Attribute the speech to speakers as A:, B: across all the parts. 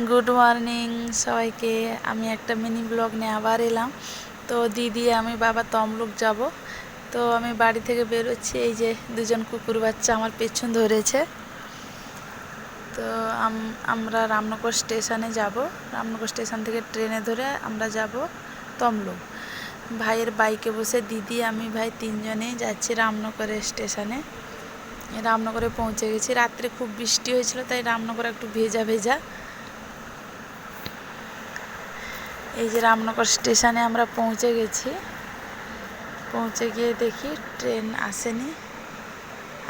A: Good morning সবাইকে। আমি একটা মিনি ব্লগ নিয়ে আবার এলাম। তো দিদি, আমি বাবা তমলুক যাব। তো আমি বাড়ি থেকে বেরোচ্ছি। এই যে দুজন কুকুর বাচ্চা আমার পেছন ধরেছে। তো আমরা রামনগর স্টেশনে যাব। রামনগর স্টেশন থেকে ট্রেনে ধরে আমরা যাব তমলুক। ভাইয়ের বাইকে বসে দিদি, আমি, ভাই তিনজনেই যাচ্ছি রামনগরের স্টেশনে। রামনগরে পৌঁছে গেছি। রাত্রে খুব বৃষ্টি হয়েছিল, তাই রামনগর একটু ভেজা ভেজা। এই যে রামনগর স্টেশনে আমরা পৌঁছে গেছি। পৌঁছে গিয়ে দেখি ট্রেন আসেনি।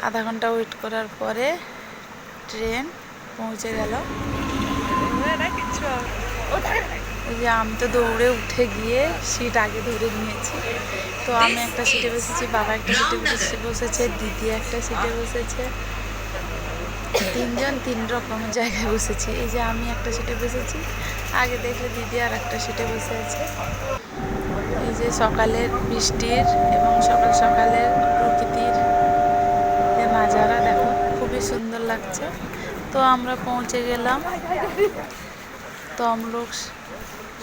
A: আধা ঘণ্টা ওয়েট করার পরে ট্রেন পৌঁছে গেল। এই যে আমি তো দৌড়ে উঠে গিয়ে সিট আগে ধরে নিয়েছি। তো আমি একটা সিটে বসেছি, বাবা একটা সিটে বসে বসেছে দিদি একটা সিটে বসেছে। তিনজন তিন রকম জায়গায় বসেছি। এই যে আমি একটা সিটে বসেছি, আগে দেখলে দিদি আর একটা সিটে বসে আছে। এই যে সকালের বৃষ্টির এবং সকাল সকালের প্রকৃতির যে নাজারা, দেখো, খুবই সুন্দর লাগছে। তো আমরা পৌঁছে গেলাম তমলুক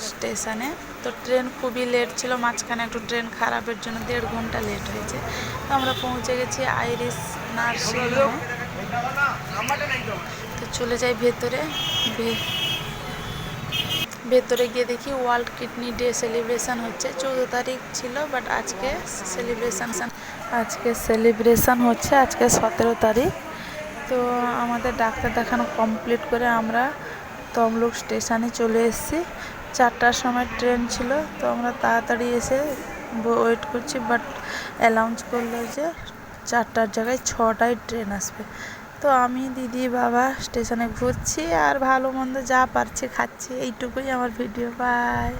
A: স্টেশনে। তো ট্রেন খুবই লেট ছিল, মাঝখানে একটু ট্রেন খারাপের জন্য দেড় ঘণ্টা লেট হয়েছে। তো আমরা পৌঁছে গেছি আইরিস নার্সিং হোমে তো চলে যাই ভেতরে। ভেতরে গিয়ে দেখি ওয়ার্ল্ড কিডনি ডে সেলিব্রেশন হচ্ছে। চৌদ্দ তারিখ ছিল, বাট আজকে সেলিব্রেশন আজকে সেলিব্রেশন হচ্ছে, আজকে সতেরো তারিখ। তো আমাদের ডাক্তার দেখানো কমপ্লিট করে আমরা তমলুক স্টেশনে চলে এসেছি। চারটার সময় ট্রেন ছিল, তো আমরা তাড়াতাড়ি এসে ওয়েট করছি, বাট অ্যানাউন্স করল যে চারটার জায়গায় ছটায় ট্রেন আসবে। তো আমি দিদি বাবা স্টেশনে ঘুরছি আর ভালো মন্দ যা পারছি খাচ্ছি। এইটুকুই আমার ভিডিও বাই